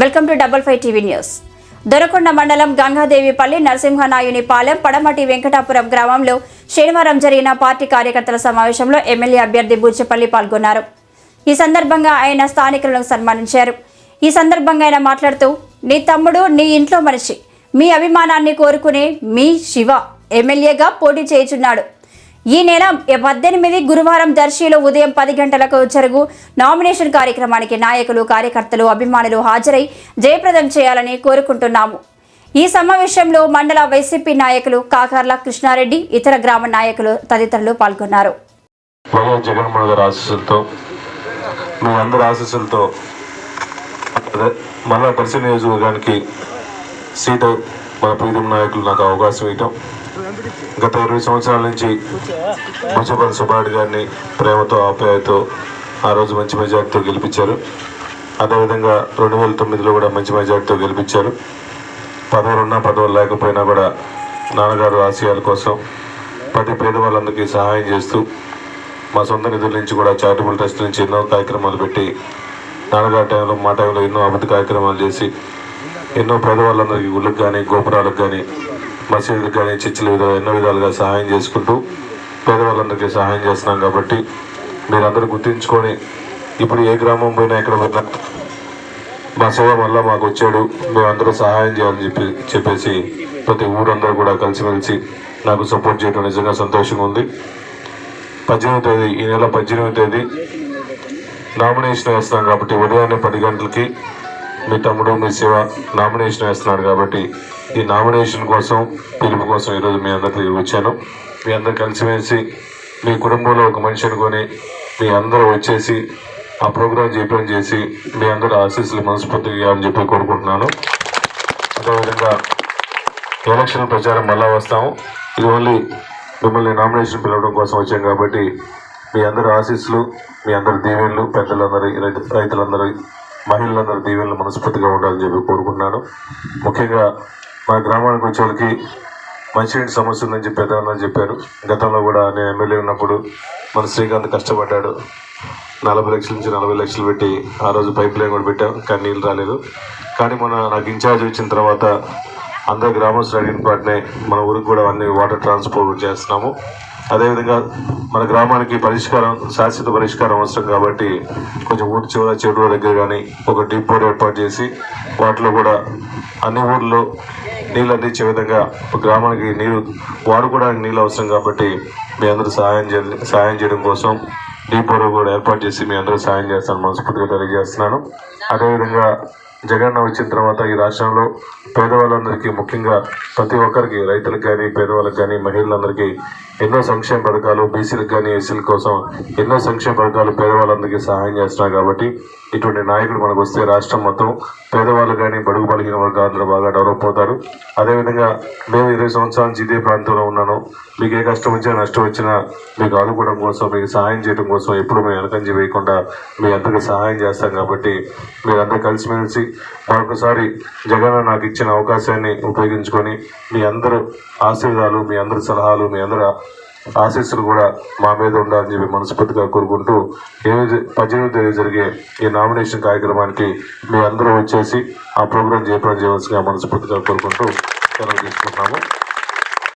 Welcome to double five TV news. Dorakonda మండలం గంగాదేవిపల్లి నరసింహనాయుని పాలెం పడమటి వెంకటాపురం గ్రామంలో శనివారం జరిగిన పార్టీ కార్యకర్తల సమావేశంలో ఎమ్మెల్యే అభ్యర్థి బుచ్చిపల్లి పాల్గొన్నారు. ఈ సందర్భంగా ఆయన స్థానికులను సన్మానించారు. ఈ సందర్భంగా ఆయన మాట్లాడుతూ నీ తమ్ముడు నీ ఇంట్లో మనిషి. మీ అభిమానాన్ని కోరుకునే మీ శివ ఎమ్మెల్యేగా పోటీ చేయుచున్నాడు. ఈ నెల పద్దెనిమిది గురువారం దర్శిలో ఉదయం పది గంటలకు జరుగు నామినేషన్ కార్యక్రమానికి నాయకులు కార్యకర్తలు అభిమానులు హాజరై జయప్రదం చేయాలని కోరుకుంటున్నాము. ఈ సమావేశంలో మండల వైసీపీ నాయకులు కాకర్ల కృష్ణారెడ్డి ఇతర గ్రామ నాయకులు తదితరులు పాల్గొన్నారు. వైఎస్ జగన్మోహన్ గారి ఆశీస్సులతో మీ అందరి ఆశీస్సులతో మన పరిసర నియోజకవర్గానికి సీటు మన ప్రీతం నాయకులు నాకు అవకాశం ఇవ్వటం. గత ఇరవై సంవత్సరాల నుంచి మున్సిపల్ సుబ్బారెడ్డి గారిని ప్రేమతో ఆప్యాయతో ఆ రోజు మంచి మెజార్టీతో గెలిపించారు. అదేవిధంగా రెండు వేల తొమ్మిదిలో కూడా మంచి మెజార్టీతో గెలిపించారు. పదవులున్నా పదవులు లేకపోయినా కూడా నాన్నగారు ఆశయాల కోసం ప్రతి పేదవాళ్ళందరికీ సహాయం చేస్తూ మా సొంత నిధుల నుంచి కూడా చారిటబుల్ ట్రస్ట్ నుంచి ఎన్నో కార్యక్రమాలు పెట్టి నాన్నగారి టైంలో మా టైంలో ఎన్నో అభివృద్ధి కార్యక్రమాలు చేసి ఎన్నో పేదవాళ్ళందరికీ గుళ్ళకి కానీ గోపురాలకు కానీ మసీదులకు కానీ చర్చిల విధాలు ఎన్నో విధాలుగా సహాయం చేసుకుంటూ పేదవాళ్ళందరికీ సహాయం చేస్తున్నాం కాబట్టి మీరందరూ గుర్తుంచుకొని ఇప్పుడు ఏ గ్రామం పోయినా ఎక్కడ పోయినా మా సేవ వల్ల మాకు వచ్చాడు. మేమందరూ సహాయం చేయాలని చెప్పి చెప్పేసి ప్రతి ఊరందరూ కూడా కలిసిమెలిసి నాకు సపోర్ట్ చేయడం నిజంగా సంతోషంగా ఉంది. పద్దెనిమిది తేదీ ఈ నెల పద్దెనిమిది తేదీ నామినేషన్ వేస్తున్నాం కాబట్టి ఉదయాన్నే పది గంటలకి మీ తమ్ముడు మీ శివ నామినేషన్ వేస్తున్నాడు కాబట్టి ఈ నామినేషన్ కోసం పిలుపు కోసం ఈరోజు మీ అందరికీ వచ్చాను. మీ అందరు కలిసిమెలిసి మీ కుటుంబంలో ఒక మనిషి అనుకొని మీ అందరూ వచ్చేసి ఆ ప్రోగ్రాం చేయడం చేసి మీ అందరి ఆశీస్సులు మనస్ఫూర్తిగా ఇవ్వాలని చెప్పి కోరుకుంటున్నాను. అదేవిధంగా ఎలక్షన్ ప్రచారం మళ్ళా వస్తాము. ఇది ఓన్లీ మిమ్మల్ని నామినేషన్ పిలవడం కోసం వచ్చాం కాబట్టి మీ అందరి ఆశీస్సులు మీ అందరి దీవెనలు పెద్దలందరి రైతు రైతులందరి మహిళలందరి దీవెనలు మనస్ఫూర్తిగా ఉండాలని చెప్పి కోరుకున్నాను ముఖ్యంగా మా గ్రామానికి వచ్చే వాళ్ళకి మంచినీటి సమస్య ఉందని చెప్పి పెద్దలందరూ చెప్పారు. గతంలో కూడా నేను ఎమ్మెల్యే ఉన్నప్పుడు మన శ్రీకాంత్ కష్టపడ్డాడు. నలభై లక్షల నుంచి నలభై లక్షలు పెట్టి ఆ రోజు పైప్ లైన్ కూడా పెట్టాం కానీ నీళ్ళు రాలేదు. కానీ మన నాకు ఇన్ఛార్జ్ వచ్చిన తర్వాత అందరు గ్రామస్తులు అడిగిన పాటనే మన ఊరికి కూడా అన్ని వాటర్ ట్రాన్స్పోర్ట్ చేస్తున్నాము. అదేవిధంగా మన గ్రామానికి పరిష్కారం శాశ్వత పరిష్కారం అవసరం కాబట్టి కొంచెం ఊరు చివర చెరువుల దగ్గర కానీ ఒక డిపో ఏర్పాటు చేసి వాటిలో కూడా అన్ని ఊర్లో నీళ్ళు అందించే విధంగా గ్రామానికి నీరు వాడుకోవడానికి నీళ్ళు అవసరం కాబట్టి మీ అందరూ సహాయం చే సహాయం చేయడం కోసం డీపోలో కూడా ఏర్పాటు చేసి మీ అందరూ సహాయం చేస్తాను మనస్ఫూర్తిగా తెలియజేస్తున్నాను. అదేవిధంగా జగన్ వచ్చిన తర్వాత ఈ రాష్ట్రంలో పేదవాళ్ళందరికీ ముఖ్యంగా ప్రతి ఒక్కరికి రైతులకు కానీ పేదవాళ్ళకి కానీ మహిళలందరికీ ఎన్నో సంక్షేమ పథకాలు బీసీలకు కానీ ఎస్సీల కోసం ఎన్నో సంక్షేమ పథకాలు పేదవాళ్ళందరికీ సహాయం చేస్తున్నారు కాబట్టి ఇటువంటి నాయకుడు మనకు వస్తే రాష్ట్రం మొత్తం పేదవాళ్ళు కానీ బడుగు బలిగిన వర్గాలు బాగా డెవలప్ అవుతారు. అదేవిధంగా మేము ఇరవై సంవత్సరాల నుంచి ఇదే ప్రాంతంలో ఉన్నాను. మీకు ఏ కష్టం వచ్చినా నష్టం వచ్చినా మీకు ఆదుకోవడం కోసం మీకు సహాయం చేయడం కోసం ఎప్పుడు మేము వెనకంజి వేయకుండా మీ అందరికీ సహాయం చేస్తాం కాబట్టి మీరందరూ కలిసిమెలిసి మరొకసారి జగన్ నాకు ఇచ్చిన అవకాశాన్ని ఉపయోగించుకొని మీ అందరూ ఆశీర్వాదాలు మీ అందరి సలహాలు మీ అందరి ఆశీస్సులు కూడా మా మీద ఉండాలని చెప్పి మనస్ఫూర్తిగా కోరుకుంటూ ఏ పద్దెనిమిది తేదీ జరిగే ఈ నామినేషన్ కార్యక్రమానికి మీ అందరూ వచ్చేసి ఆ ప్రోగ్రాం జయప్రదం చేయవలసిగా మనస్ఫూర్తిగా కోరుకుంటూ సెలవు తీసుకుంటున్నాము.